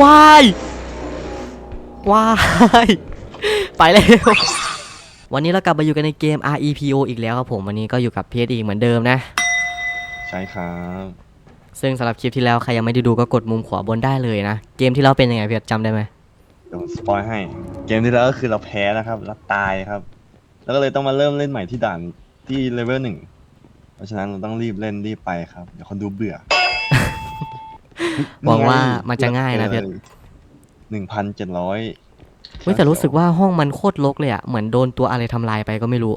วายวายไปแล้ว วันนี้เรากลับมาอยู่กันในเกม REPO อีกแล้วครับผม วันนี้ก็อยู่กับเพจอีกเหมือนเดิมนะ ใช่ครับ ซึ่งสำหรับคลิปที่แล้ว ใครยังไม่ได้ดูก็กดมุมขวาบนได้เลยนะ เกมที่เราเป็นยังไงเพจจำได้ไหมเดี๋ยวผมสปอยให้ เกมที่แล้วก็คือเราแพ้นะครับเราตายครับ แล้วก็เลยต้องมาเริ่มเล่นใหม่ที่ด่านที่เลเวลหนึ่ง เพราะฉะนั้นเราต้องรีบเล่นรีบไปครับ เดี๋ยวคนดูเบื่อ หวังว่ามันจะง่ายนะเพชรหนึ่งพันเจ็ดร้อยเฮ้ยแต่รู้สึกว่าห้องมันโคตรรกเลยอะเหมือนโดนตัวอะไรทำลายไปก็ไม่รู้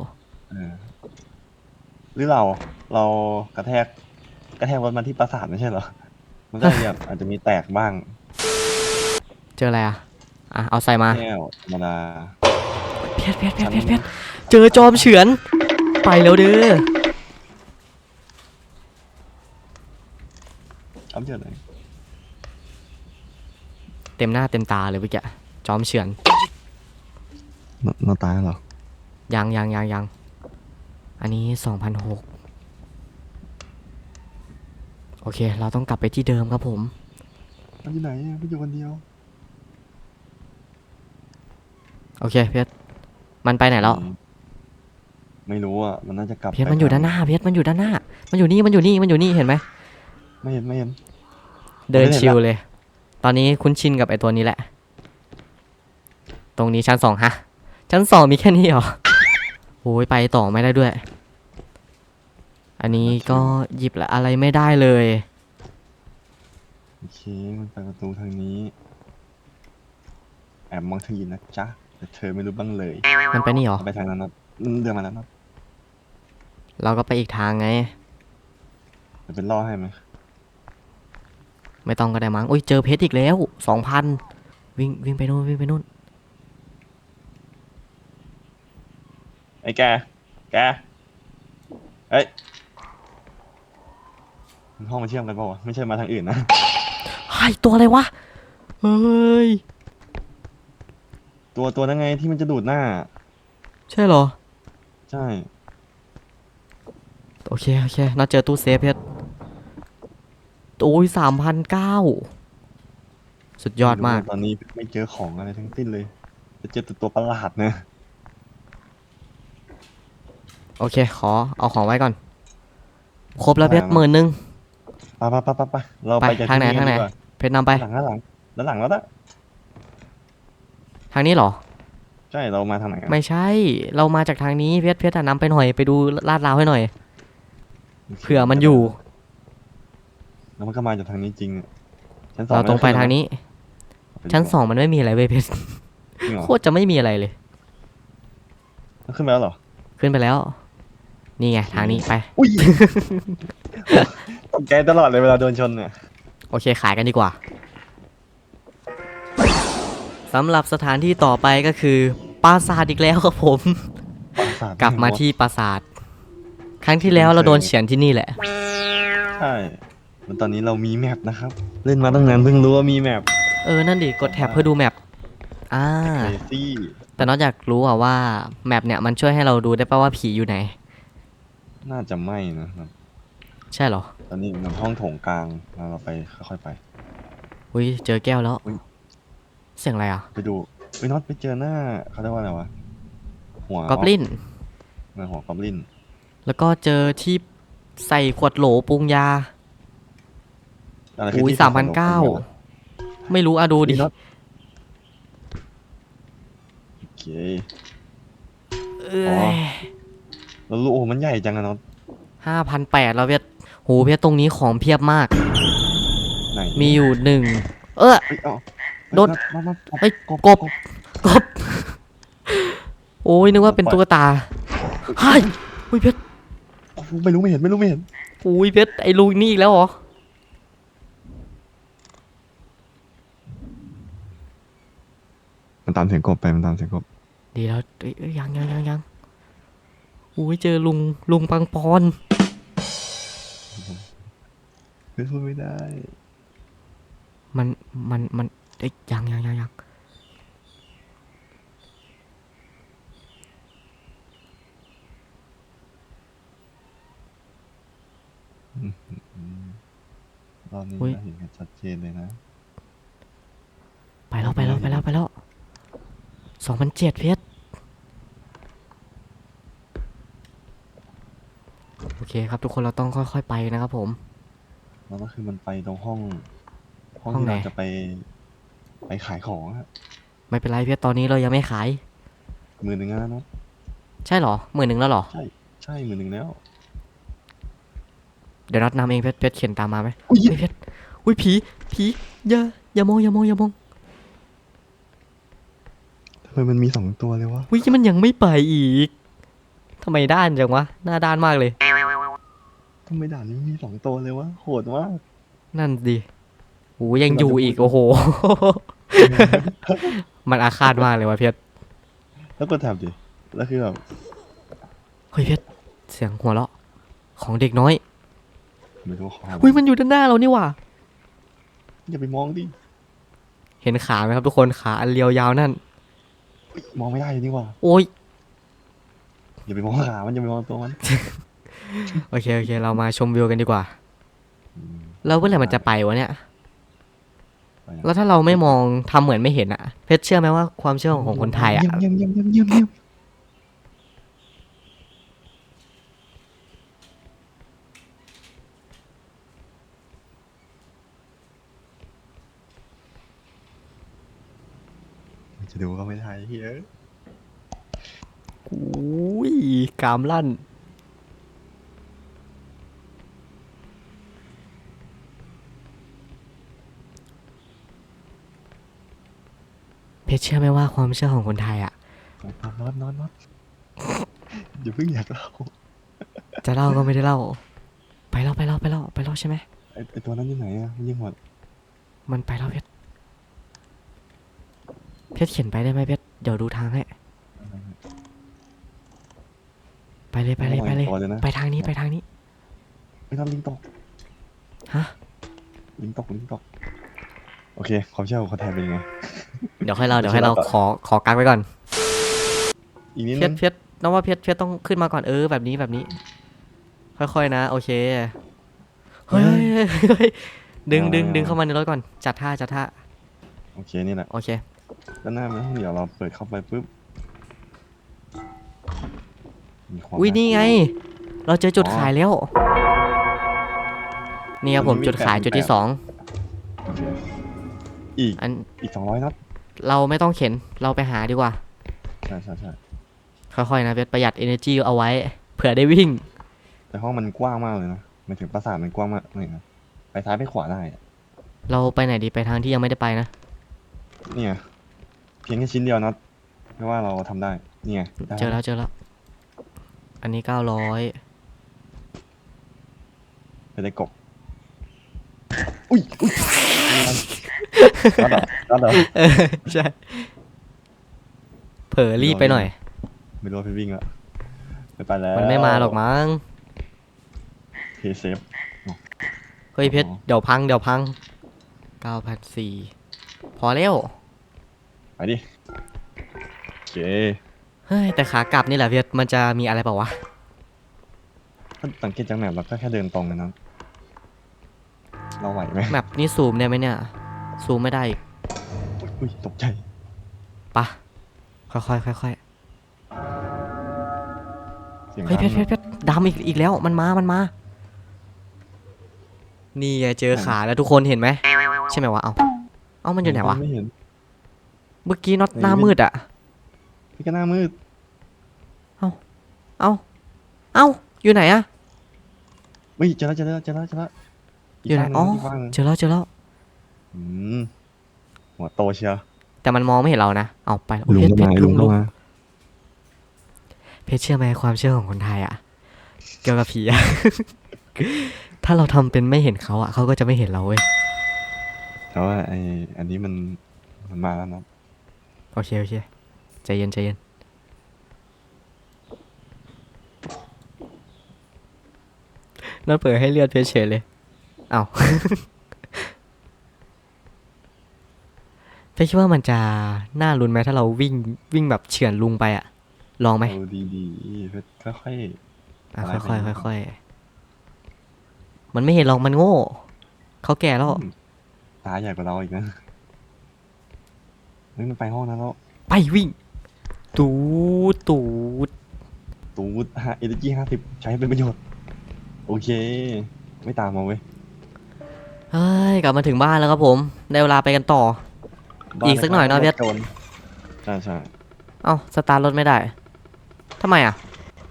หรือเราเรากระแทก กระแทกรถมาที่ปราสาทไม่ใช่เหรอ มันก็แบบอาจจะมีแตกบ้าง เจออะไรอะอะ เอาใส่มาแก้วธรรมดาเพชรเพชรเพชรเพชรเพชรเจอจอมเฉือน ไปแล้วเด้ออ้ำเจอไหน เต็มหน้าเต็มตาเลยเมื่อกี้จอมเฉือนเราตายแล้วเหรอ ยังยังยังยังอันนี้สองพันหกโอเค เราต้องกลับไปที่เดิมครับผมมันอยู่ไหนอะมันอยู่คนเดียว โอเคเพชรมันไปไหนแล้วอืมไม่รู้อะ มันน่าจะกลับเพชรมันอยู่ด้านหน้าเพชรมันอยู่ด้านหน้า มันอยู่นี่มันอยู่นี่มันอยู่นี่เห็นไหมไม่เห็นไม่เห็น เดินไม่เห็นละชิลเลย ตอนนี้คุ้นชินกับไอ้ตัวนี้แหละ ตรงนี้ชั้นสองฮะ ชั้นสองมีแค่นี้เหรอโอ้ยไปต่อไม่ได้ด้วย อันนี้ก็หยิบละอะไรไม่ได้เลย โอเค มันไปประตูทางนี้ แอบมองเธออยู่นะจ๊ะ แต่เธอไม่รู้บ้างเลย มันไปนี่เหรอเอาไปทางนั้นนะอืมเดินมาแล้วนะเราก็ไปอีกทางไงเดี๋ยวเป็นล่อให้ไหม ไม่ต้องก็ได้มั้งอุ้ยเจอเพชรอีกแล้วสองพันวิ่งวิ่งไปนู่นวิ่งไปนู่นไอ้แก แก เอ้ยมันห้องมันเชื่อมกันเปล่าวะไม่ใช่มาทางอื่นนะไอ้ยตัวอะไรวะ เฮ้ย ตัวตัวนั้นไงที่มันจะดูดหน้า ใช่เหรอ ใช่ โอเค โอเคน่าเจอตู้เซฟเพชร โอ้ยสามพันเก้าสุดยอดมาก ตอนนี้ไม่เจอของอะไรทั้งสิ้นเลย จะเจอแต่ตัวประหลาดนะโอเค ขอเอาของไว้ก่อน ครบแล้วเพชรหมื่นหนึ่งไปไปไปไปไปเราไปไปจากทางไหนที่ทางไหนดีกว่เพชรนำไปหลังด้านหลังด้านหลังแล้วนะทางนี้เหรอ ใช่เรามาทางไหนอะไม่ใช่เรามาจากทางนี้เพชรเพชรอะนำไปหน่อยไปดูลาดราวให้หน่อยเผื่อมันอยู่ แล้วมันก็มาจากทางนี้จริงอะชั้นสองเราตรงไปทางนี้ไปดีกว่าชั้นสองมันไม่มีอะไรเว้ยเพชรจริงเหรอโคตรจะไม่มีอะไรเลยมันขึ้นมาแล้วเหรอ ขึ้นไปแล้ว นี่ไงทางนี้ไป อุ้ยตกใจตลอดเลยเวลาโดนชนเนี่ย โอเคขายกันดีกว่าสำหรับสถานที่ต่อไปก็คือปราสาทอีกแล้วครับผมปราสาทกลับมาที่ปราสาท ครั้งที่แล้วเราโดนเฉียนที่นี่แหละ ใช่แล้ว ตอนนี้เรามีแมปนะครับ เล่นมาตั้งนานเพิ่งรู้ว่ามีแมปเออ นั่นดิ กดแท็บเพื่อดูแมปอ่า เคซี่แต่นอกจากรู้อะว่าแมปเนี่ยมันช่วยให้เราดูได้ป่าว่าผีอยู่ไหน น่าจะไม่นะครับ ใช่เหรอ ตอนนี้มันห้องโถงกลางแล้วเราไปค่อยๆไป อุ้ยเจอแก้วแล้ว อุ๊ย เสียงอะไรอะไปดูไปน็อตไปเจอหน้าเขาเรียกว่าอะไรวะหัวกอบลินหน้าหัวกอบลินแล้วก็เจอที่ใส่ขวดโหลปรุงยา อะไรคือุ้ยที่สามพันเก้าไม่รู้อะดูดิดีน็อตโอเค เอ้อ๋อ ยแล้วลูกโอ้โหมันใหญ่จังอะน็อตห้าพันแปดแล้วเพชรโหเพชรตรงนี้ของเพียบมาก ไหนมีอยู่หนึ่ง เออเอ้ยเอาโดนมามาเอ้ยกบกบกบ โอ้ยนึกว่าเป็นตุ๊กตาเฮ้ยอุ้ยเพชรโอ้โหไม่รู้ไม่เห็นไม่รู้ไม่เห็น อุ้ยเพชรไอ้ลุงนี่อีกแล้วเหรอ มัน ตามเสียงกบไปมันตามเสียงกบดีแล้วเอ้ยเอ้ยยังยังยังยังอุ้ยเจอลุงลุงปังปอน เฮ้ยพูดไม่ได้ มันมันมันเอ้ยยังยังยังยังรอบนี้เราเห็นกันชัดเจนเลยนะแล้วไปแล้วไปแล้วไปแล้ว สองพันเจ็ดเพชรโอเคครับทุกคนเราต้องค่อยๆไปนะครับผม แล้วก็คือมันไปตรงห้อง ห้องห้องที่ไหน เราจะไป ไปขายของอะไม่เป็นไรเพชรตอนนี้เรายังไม่ขาย มือหนึ่งแล้วนะใช่เหรอหมื่นหนึ่งแล้วเหรอ ใช่ใช่มือหนึ่งแล้ว เดี๋ยวนัดนำเองเพชรเพชรเขียนตามมาไหมอุ้ยเฮ้ยเพชรอุ้ยผีผีอย่าอย่ามองอย่ามองอย่ามองทำ ไมมันมีสองตัวเลยวะอุ้ยมันยังไม่ไปอีกทำไมด้านจังวะ หน้าด้านมากเลย ทำไมด่านนี้มีสองตัวเลยวะ โหดมาก นั่นดิโอ้ยังอยู่อีก โอ้โห มันอาฆาตมากเลยวะเพชรแล้วกดแถบดิ แล้วคือแบบ เฮ้ยเพชรเสียงหัวเราะ ของเด็กน้อยไม่รู้ว่าเขาทำอุ้ยมันอยู่ด้านหน้าเรานี่หว่าอย่าไปมองดิ เห็นขาไหมครับทุกคน ขาอันเรียวยาวนั่น อุ๊ยมองไม่ได้นี่หว่า โอ้ยอย่าไปมองขามันอย่าไปมองตัวมันโอเคโอเค เรามาชมวิวกันดีกว่า อืมแล้วเมื่อไหร่มันจะไปวะเนี่ย ไปอะแล้วถ้าเราไม่มองทำเหมือนไม่เห็นอะเพชรเชื่อไหมว่าความเชื่อของคนไทยอะ เยี่ยมเยี่ยมเยี่ยมเยี่ยมเยี่ยม จะดูก็ไม่ได้เฮ้ยอุ้ยกามลั่น เพชรเชื่อไหมว่าความเชื่อของคนไทยอะนอนนอนนอนอย่าเพิ่งอยากเล่าจะเล่าก็ไม่ได้เล่า ไปเล่าไปเล่าไปเล่าไปเล่าใช่ไหมไอไอตัวนั้นอยู่ไหนอะมันยังหมด มันไปแล้วเพชร เพชรเขียนไปได้ไหมเพชรเดี๋ยวดูทางให้ ไปเลยไปเลยไปเลยตัวเลยนะ ไปทางนี้ไปทางนี้ ไม่ทำลิงตกฮะ ลิงตกลิงตกโอเคความเชื่อของคนไทยเป็นยังไง เดี๋ยวให้เราเดี๋ยวให้เราขอขอกักไว้ก่อน อีกนิดเพนึชงรเพชรน้องว่าเพชรเพชรต้องขึ้นมาก่อนเออแบบนี้แบบนี้ ค่อยๆนะ โอเคเฮ้ยเฮ้ยเฮ้ยดึงดึงดึงเข้ามาในรถก่อนจัดท่าจัดท่าโอเคนี่แหละโอเค ด้านหน้ามันห้องเดี๋ยวเราเปิดเข้าไปปุ๊บมีความอุ้ยนี่ไง เราเจอจุดขายแล้ว นี่ครับผมจุดขายจุดที่สองโอเคอีกอันอีกสองร้อยนัดเราไม่ต้องเข็นเราไปหาดีกว่า ใช่ใช่ใช่ค่อยๆนะเพชรประหยัด energy เอาไว้ เผื่อได้วิ่ง แต่ห้องมันกว้างมากเลยนะหมายถึงปราสาทมันกว้างมากเลยนะไปซ้ายไปขวาได้อะเราไปไหนดีไปทางที่ยังไม่ได้ไปนะ เนี่ย เพียงแค่ชิ้นเดียวนัดไม่ว่าเราทำได้เนี่ยได้เจอแล้วเจอแล้ว อันนี้เก้าร้อยไปได้กบอุ้ยอุ้ยนัดเหรอนัดเหรอเออใช่ เผลอรีบไปหน่อย ไม่รู้ว่าพี่วิ่งแล้วไปไปแล้วมันไม่มาหรอกมั้งเทเซฟเฮ้ยเพชรอ๋อเดี๋ยวพังเดี๋ยวพังเก้าพันสี่พอแล้ว ไปดิโอเคเฮ้ยแต่ขากลับนี่แหละเพชรมันจะมีอะไรเปล่าวะ ถ้าสังเกตจากแมปเราก็แค่เดินตรงกันนะเราไหวไหมแมปนี่ซูมได้ไหมเนี่ย ซูมไม่ได้อีกอุ้ยตกใจปะค่อยๆค่อยเสียงๆเฮ้ยเพชรเพชรเพชรดำอีกอีกแล้วมันมา มันมา นี่ไงเจอขาแล้วทุกคนเห็นไหม ใช่ไหมวะ เอา เอามันอยู่ไหนวะ ไม่เห็น เมื่อกี้น็อตไหนหน้าไม่มืดอะพี่ก็หน้ามืด เอาเอาอยู่ไหนอะอุ้ยเจอแล้วเจอแล้วเจอแล้วเจอแล้วอยู่ไหนข้างอ๋องกข้างหนึ่งเจอแล้วเจอแล้วอืมหัวโตเชียวแต่มันมองไม่เห็นเรานะ เอาไปอุ๊ยลุงเพชรก็เพชมารลุงลุก็งมาเพชรเชื่อไหมความเชื่อของคนไทยอะเกี่ยวกับผีอะถ้าเราทำเป็นไม่เห็นเขาอะเขาก็จะไม่เห็นเราเว้ยแต่ว่าไออันนี้มันมันมาแล้วนะ โอเค โอเค ใจเย็น ใจเย็นนั่นเปิดให้เลือดเพชรเฉยเลย เอาเพชรคิดว่ามันจะน่ารุนไหมถ้าเราวิ่งวิ่งแบบเฉือนลุงไปอะลองไหมเอาดีๆเพื่อค่อยอะอะไรค่อยไปๆค่อยๆมันไม่เห็นหรอกมันโง่ เขาแก่แล้วๆตาใหญ่กว่าเราอีกนะ เฮ้ยมันไปห้องนั้นแล้ว ไปวิ่ง ตูดตูดตูดฮะเอเนจีห้าสิบใช้ให้เป็นประโยชน์ โอเค ไม่ตามมาเว้ยเฮ้ยกลับมาถึงบ้านแล้วครับผม ได้เวลาไปกันต่อ อีกสักหน่อยเนอะเพชรโจรใช่ใช่เอ้าสตาร์ทรถไม่ได้ทำไมอะ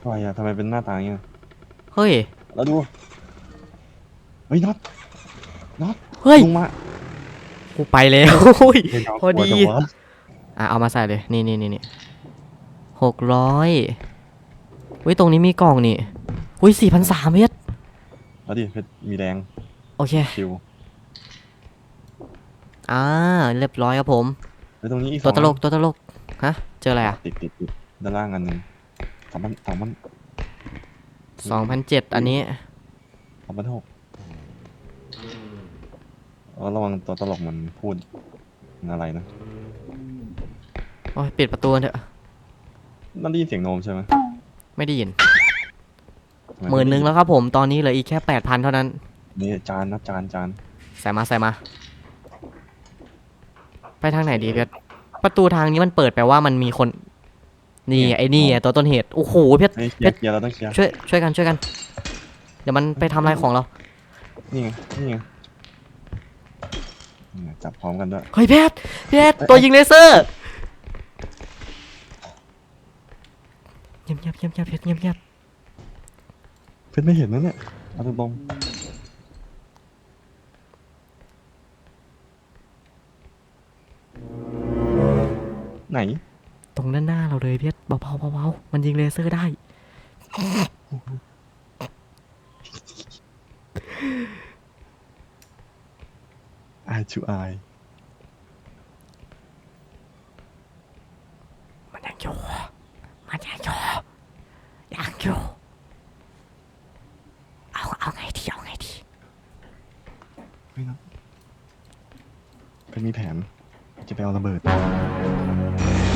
ทำไมอะทำไมเป็นหน้าตาอย่างเงี้ยเฮ้ย แล้วดู เฮ้ยน็อตเฮ้ย ลงมา กูไปแล้วเฮ้ยเฮ้ยน้งพอดีกลัวจังวะอะเอามาใส่เลย นี่นี่นี่นี่หกร้อยเฮ้ยตรงนี้มีกล่องนี่อุ้ยสี่พันสามเมตรแล้วดิเพชรมีแดงโอเคคิวอ่าเรียบร้อยครับผมแล้วตรงนี้อีกตัวตลกสองตัวตลก ฮะ เจออะไรอะติดติดติดด้านล่างอันหนึ่งสองพันสองพันสองพันเจ็ดอันนี้สองพันหกเอา ระวังตัวตลกมันพูดมันอะไรนะ โอ้ยปิดประตูกันเถอะ นั่นได้ยินเสียงโนมใช่ไหมไม่ได้ยินทำไหมื่นหนึ่งแล้วครับผม ตอนนี้เหลืออีกแค่แปดพันเท่านั้น นี่จานนะจานจานใส่มาใส่มา ไปทางไหนดีเพชรประตูทางนี้มันเปิดแปลว่ามันมีคน นี่ไอ้นี่ไงตัวต้นเหตุ โอ้โหเพชรเฮ้ยเคลียร์เคลียร์เราต้องเคลียร์ช่วยช่วยกันช่วยกัน เดี๋ยวมันไปทำลายของเรา นี่ไงนี่ไง นี่ไงจับพร้อมกันด้วย เฮ้ยเพชรเพชรตัวยิงเลเซอร์เงียบเงียบเงียบเงียบเพชรเงียบเงียบเพื่อนไม่เห็นนะเนี่ยเอาตรงๆไหนตรงด้านหน้าเราเลยเพชรเบาๆเบาๆมันยิงเลเซอร์ได้ eye to eye มันยังอยู่ มันยังอยู่ ยังอยู่ เอา เอาไงดี เอาไงดี เฮ้ยนะเป็นมีแผน จะไปเอาระเบิด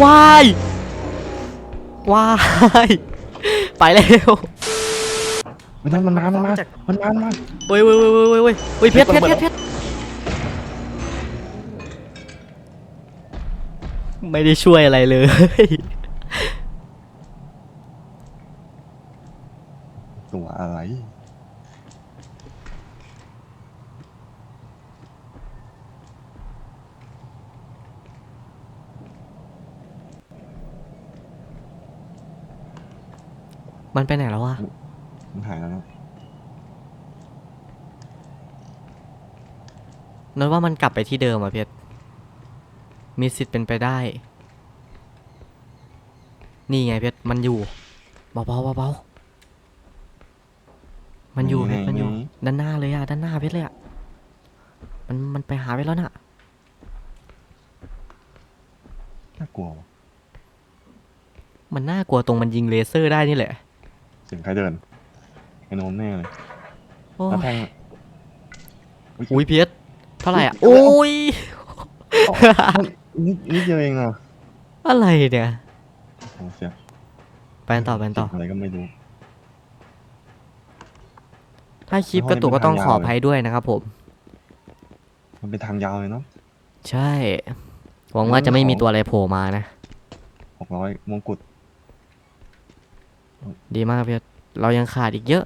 วายวาย ไปเร็วมันนั่นมันมามันมาจากมันมามันมาเว้ยเว้ยเว้ยเว้ยเว้ยเว้ยเว้ยเพชรเพชรเพชรเพชร ไม่ได้ช่วยอะไรเลย ตัวอะไร มันไปไหนแล้ววะมันหายแล้วนะนึกว่ามันกลับไปที่เดิมอะเพชร มีสิทธิ์เป็นไปได้ นี่ไงเพชรมันอยู่เบาๆเบาๆมันอยู่เพชรมันอยู่ ด้านหน้าเลยอะด้านหน้าเพชรเลยอะมันมันไปหาไปแล้วน่ะน่ากลัววะมันน่ากลัวตรงมันยิงเลเซอร์ได้นี่แหละเสียงใครเดินไอ้โนมแน่เลยโอ้แล้วยแทงอะอุ้ยเพชรเท่าไหร่อะโอ้ย นิดนิดเดียวเองนะอะไรเนี่ยโอ้เสียไปกันต่อไปกันต่อเสียงอะไรก็ไม่รู้ ถ้าคลิปกระตุกก็ต้องขออภัยด้วยนะครับผม มันเป็นทางยาวเลยเนาะใช่หวังว่าจะไม่มีตัวอะไรโผล่มานะหกร้อยมงกุฎดีมากเพชรเรายังขาดอีกเยอะ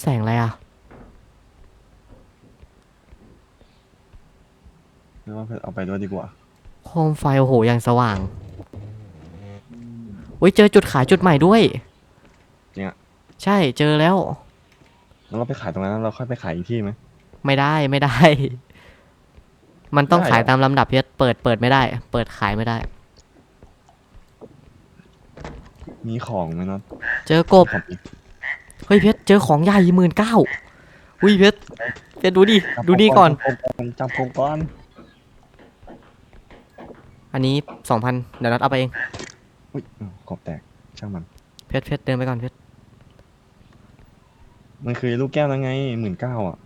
แสงอะไรอะ หรือว่าเอาไปด้วยดีกว่าโคมไฟโอ้โหยังสว่างอุ้ยเจอจุดขายจุดใหม่ด้วย จริงอะใช่เจอแล้ว แล้วเราไปขายตรงนั้นแล้วเราค่อยไปขายอีกที่ไหม ไม่ได้ไม่ได้ มันต้องได้เหรอ ขายตามลำดับเพชรเปิดเปิดไม่ได้ เปิดขายไม่ได้ มีของไหมเนาะเจอกบ ของอีกเฮ้ยเพชรเจอของใหญ่หมื่นเก้าอุ้ยเพชรเพชรดูดิ ดูนี่ก่อน จับโกงก่อน อันนี้สองพันเดี๋ยวนัดเอาไปเอง อุ้ยอ้าวกรอบแตกช่างมัน เพชรเพชรเดินไปก่อนเพชรมันคือลูกแก้วนั่นไงหมื่นเก้าอะ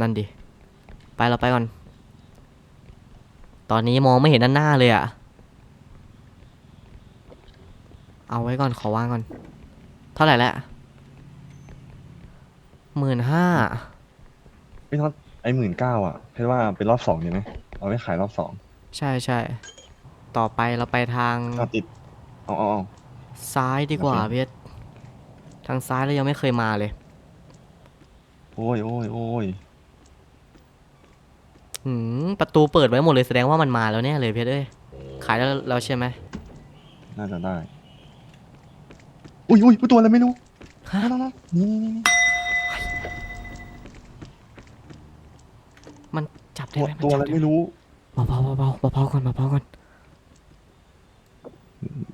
นั่นดิ ไปเราไปก่อน ตอนนี้มองไม่เห็นด้านหน้าเลยอะเอาไว้ก่อนขอวางก่อน เท่าไหร่แล้วหมื่นห้า พี่น็อตไอ้หมื่นเก้าอะเพชรว่าเป็นรอบสองดีไหมเอาไว้ขายรอบสอง ใช่ใช่ ต่อไปเราไปทางเอาติดเอาเอาเอา ซ้ายดีกว่าโอเคเพชรทางซ้ายเรายังไม่เคยมาเลย โอ้ยโอ้ยโอ้ยหืมประตูเปิดไว้หมดเลยแสดงว่ามันมาแล้วแน่เลยเพชรเอ้ย ขายแล้วแล้วใช่ไหมน่าจะได้อุ้ยอุ้ยตัวอะไรไม่รู้ฮะนั่นนั่นนี่นี่นี่มันจับได้ตัวไหมมันตัวจัอะไรบได้ไม่รู้ เบาเบาเบาเบาเบาๆก่อนเบาๆก่อน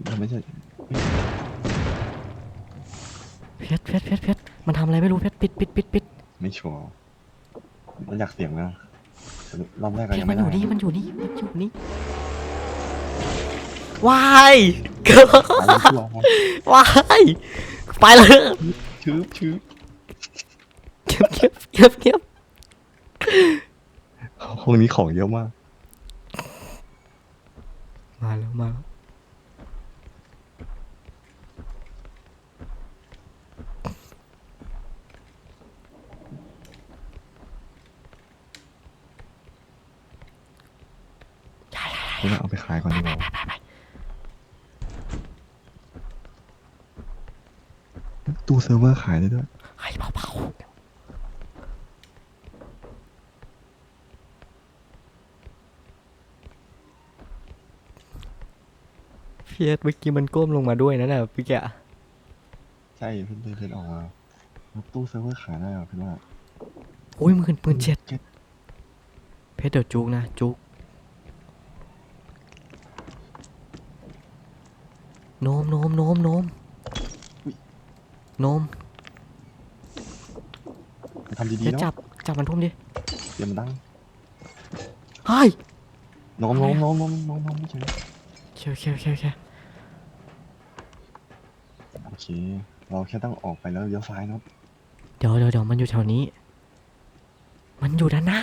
มันไม่ใช่เพชรเพชรเพชรเพชรมันทำอะไรไม่รู้เพชรปิดปิดปิดปิดไม่ชัวร์มันอยากเสียงนะรอบแรกเพก็ชยัรงมัไม่นอได้ยู่นี่มันอยู่นี่มันอยู่นี่วายเกิดตายแล้วชัวร์วายไปเลยชืบชืบเก็บเก็บเก็บเก็บห้องนี้ของเยอะมาก มาแล้ว มาแล้วนี่เราเอาไปขายก่อนดีกว่าตู้เซิร์ฟเวอร์ขายได้ด้วยให้เบาเเพียรเมื่อกี้มันก้มลงมาด้วยนะน่ะพี่แกะใช่เพิ่งเพิ่งออกมาตู้เซิร์ฟเวอร์ขายได้เหรอพี่ว่าโอ้ยหมื่นหมื่นเจ็ดเพชรเดี๋ยวจุกนะจุกโนมโนมโนมโนมโนมไปทำเพดีชๆรเนาะจับจับมันทุ่มดิเดี๋ยวมันดังเฮ้ยน้องน้องน้องน้องน้องน้องไม่ใช่โอเคโอเคโอเคโอ เคโอเคเราแค่ต้องออกไปแล้วเลี้ยวซ้ายเนาะเดี๋ยวเดี๋ยวเดี๋ยวมันอยู่แถวนี้ มันอยู่ด้านหน้า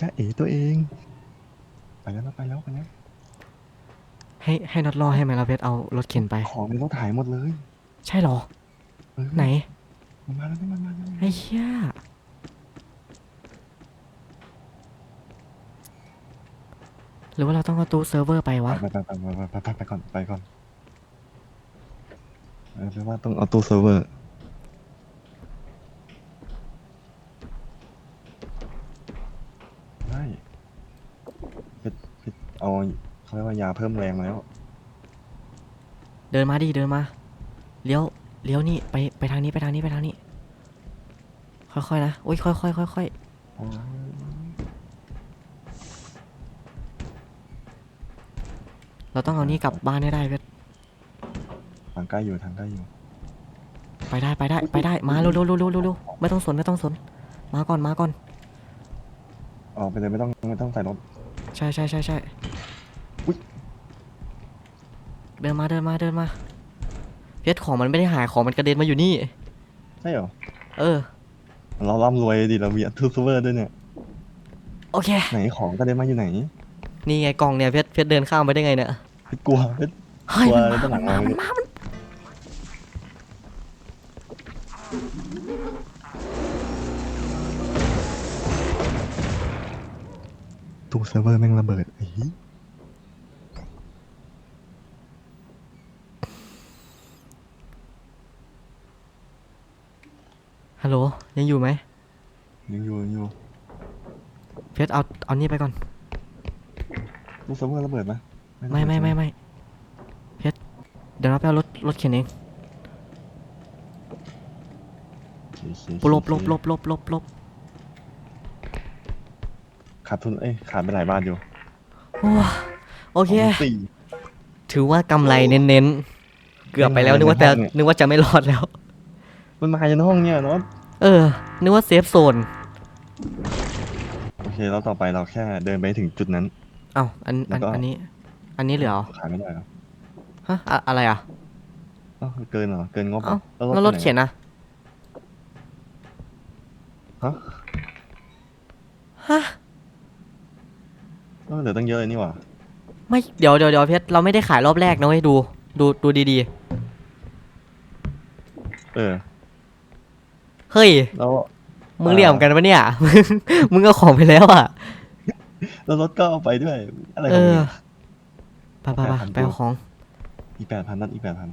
จ้าเอ๋ตัวเอง ไปแล้วนะไปแล้วไปแล้ว ให้ให้น็อตรอให้ไหมล่ะเพชรเอารถเข็นไป ของในรถถ่ายหมดเลยใช่เหรอ เออไหน มันมาแล้วนี่มันมาแล้วไอ้เหี้ยหรือว่าเราต้องเอาตู้เซิร์ฟเวอร์ไปวะ ไปไปไปไปไปไปไปก่อนไปก่อนเออ แปลว่าต้องเอาตู้เซิร์ฟเวอร์ได้เพชรเพชรเอาเขาเรียกว่ายาเพิ่มแรงแล้ว เดินมาดิเดินมา เลี้ยว เลี้ยวนี่ไปไปทางนี้ไปทางนี้ไปทางนี้ ค่อยๆนะ โอ้ยค่อยๆค่อยๆเราต้องเอานี่กลับบ้านให้ได้เพชร ทางใกล้อยู่ทางใกล้อยู่ไปได้ไปได้ไปได้มาเร็วเร็วเร็วเร็วเร็วเร็วไม่ต้องสนไม่ต้องสน มาก่อนมาก่อนออกไปเลยไม่ต้องไม่ต้องใส่รถใช่ใช่ใช่ใช่อุ๊ยเดินมาเดินมาเดินมาเพชรของมันไม่ได้หายของมันกระเด็นมาอยู่นี่ใช่เหรอเออ เราร่ำรวยดิเรามีตู้เซิร์ฟเวอร์ด้วยเนี่ยโอเคไหนของก็ได้มาอยู่ไหน นี่ไงกล่องเนี่ยเพชรเพชรเดินข้ามไปได้ไงเนี่ยไม่กลัวไม่เฮ้ยกลัวมันด้านหลัมางมันเรามาเนี่ยมัน ตู้เซิร์ฟเวอร์แม่งระเบิดไอ้เหี้ยฮัลโหล ยังอยู่ไหมยังอยู่ยังอยู่เพชรเอา เอานี่ไปก่อน ตู้เซิร์ฟเวอร์ระเบิดไหมไม่ไม่ไม่ไม่เพชรเดี๋ยวเราไปเอารถรถเข็นเอง โอเคโอเคหลบหลบหลบหลบหลบหลบ ขาดทุนเอ้ยขาดไปหลายบาทอยู่โอ้โอเค สงสี่ ถือว่ากำไรเน้นๆ เกือบไปแล้วนึกว่าแต่ในห้องเนี่ย นึกว่าจะไม่รอดแล้ว มันมาจนห้องเนี่ยเนาะเออ นึกว่าเซฟโซน โอเคแล้วต่อไปเราแค่เดินไปถึงจุดนั้น เอ้าอันอันแล้วก็ อันนี้ อันนี้เหลือเหรอขายไม่ได้เหรอฮะอะอะไรอะ เอ้าเกินเหรอเกินงบเหรเอ้าอแล้วรถไปไหเข็นนะฮะ ฮะ เออเหลือตั้งเยอะเลยนี่หว่าไม่เดี๋ยวเดี๋ยวเดี๋ยวเพชรเราไม่ได้ขายรอบแรกนะเว้ยดู ดูดูดีเออ ๆ เฮ้ย แล้วมึงเหลี่ยมกันปะเนี่ย มึงเอาของไปแล้วอะ แล้วรถก็เอาไปด้วย อะไรเอของอมึง ไปไปไปไปเอาของ อีแปดพันนัดอีแปดพัน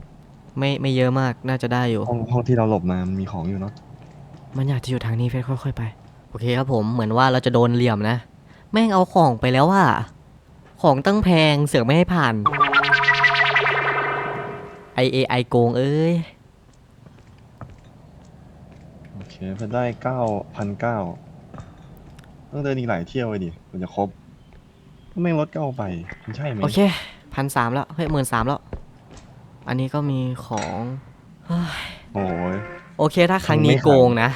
ไม่ไม่เยอะมากน่าจะได้อยู่ ห้องห้องที่เราหลบมามันมีของอยู่เนาะมันอยากจะอยู่ทางนี้เฟสค่อย ๆ ไป โอเคครับผมเหมือนว่าเราจะโดนเหลี่ยมนะ แม่งเอาของไปแล้วว่าของตั้งแพงเสือกไม่ให้ผ่าน ไอเอไอโกงเอ้ย โอเคเพื่อได้เก้าพันเก้าต้องเดินอีกหลายเที่ยวเลยดิมันจะครบก็แม่งรถก็เอาไปมันใช่ไหมโอเคพันสามแล้ว เฮ้ยหมื่นสามแล้ว อันนี้ก็มีของเฮ้ยโอ้ย โอเคถ้าครั้งนี้ไม่ทันโกงนะ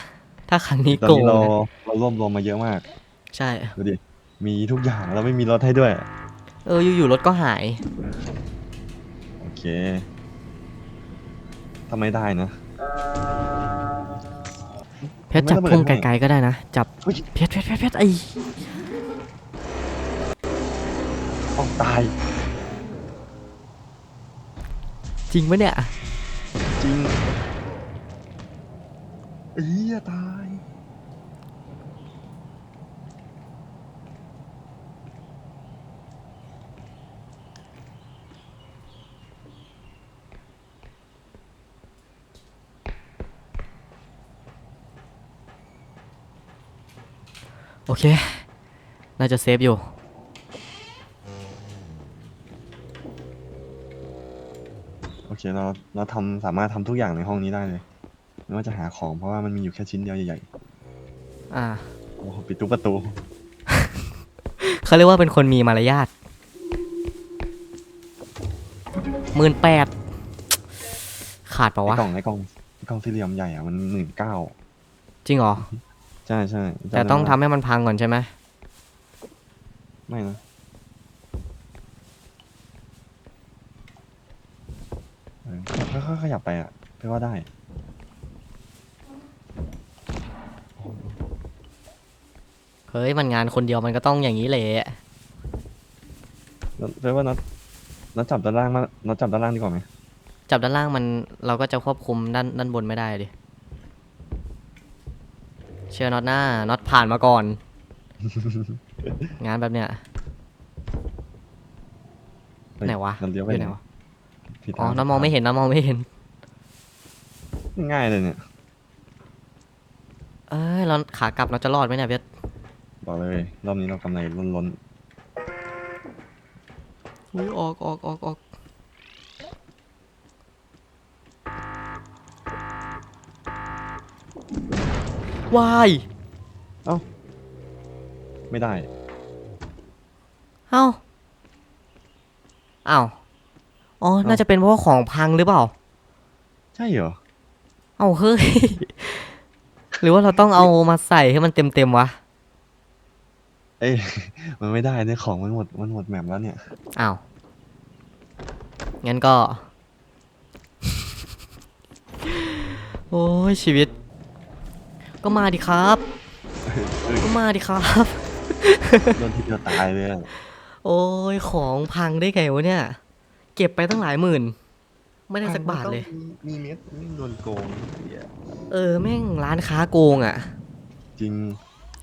ถ้าครั้งนี้ตอนโกงนี้เรานะเรารวบรวมมาเยอะมาก ใช่ ดูดิ มีทุกอย่างเราไม่มีรถให้ด้วย เอออยู่ๆรถก็หาย โอเคทำไม่ได้นะ เพชรจับไม่ระเบิดพุ่งให้ไกลๆก็ได้นะ จับเฮ้ย เพชรเพชรเพชรเพชรไอต้องตาย จริงปะเนี่ย จริงเอียตาย โอ เค น่าจะเซฟอยู่ โอเคเราเราทำสามารถทำทุกอย่างในห้องนี้ได้เลย ไม่ว่าจะหาของเพราะว่ามันมีอยู่แค่ชิ้นเดียวใหญ่อ่า ๆโอ้โหปิดทุกประตู เขาเรียกว่าเป็นคนมีมารยาทหมื่นแปด ขาดเปล่าไอ้วะ กล่องไอ้กล่องไอ้กล่องสี่เหลี่ยมใหญ่อะมันหมื่นเก้าจริงเหรอ ใช่ใช่แต่ต้องทำจำได้ให้มันพังก่อนใช่ไหมไม่นะเออค่อยๆขยับไปอะไปว่าได้ เฮ้ย มันงานคนเดียวมันก็ต้องอย่างนี้แหละแล้วแปลว่าน็อตน็อตจับด้านล่างมาน็อตจับด้านล่างดีกว่าไหมจับด้านล่างมันเราก็จะควบคุมด้านด้านบนไม่ได้ดิ เชื่อน็อตหน้าน็อตผ่านมาก่อน งานแบบเนี้ยเฮ้ยไหนวะน็อตเลี้ยวไปอยู่ไหไหนนวะผิดอ๋อทางน้องมองไม่เห็นน้องมองไม่เห็น ง่ายเลยเนี่ยเอ้ยเราขากลับเราจะรอดไหมเนี่ยเพชรบอกเลย รอบนี้เรากำไรล้นอุ้ยออกออกออกออก วายๆไม่ได้ เอ้าเอ้าอ๋อ น่าจะเป็นเพราะว่าของพังหรือเปล่า ใช่เหรอ เอ้าเฮ้ย หรือว่าเราต้องเอามาใส่ให้มันเต็มเต็มๆวะ เอ้ย มันไม่ได้เนี่ยของมันหมด มันหมดแมปแล้วเนี่ยอ้าวงั้นก็ โอ้ยชีวิต ก็มาดิครับ ก็มาดิครับ โดนทีเดียวตายเลยอะโอ้ยของพังได้ไงวะเนี่ย เก็บไปตั้งหลายหมื่น ไม่ได้สักบาทเลยมีเม็ดไม่โดนโกงเหี้ยเออแม่งร้านค้าโกงอะ จริง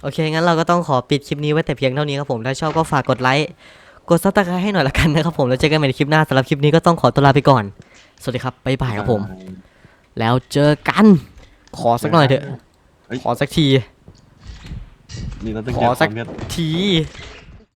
โอเค งั้นเราก็ต้องขอปิดคลิปนี้ไว้แต่เพียงเท่านี้ครับผม ถ้าชอบก็ฝากกดไลค์ กดซับสไครต์ให้หน่อยละกันนะครับผม แล้วเจอกันใหม่ในคลิปหน้าสำหรับคลิปนี้ก็ต้องขอตัวลาไปก่อน สวัสดีครับ บ๊ายบายครับผม แล้วเจอกัน ขอสักหน่อยเถอะ เฮ้ย ขอสักที นี่เราต้องขเก็อบสักความเม็ดที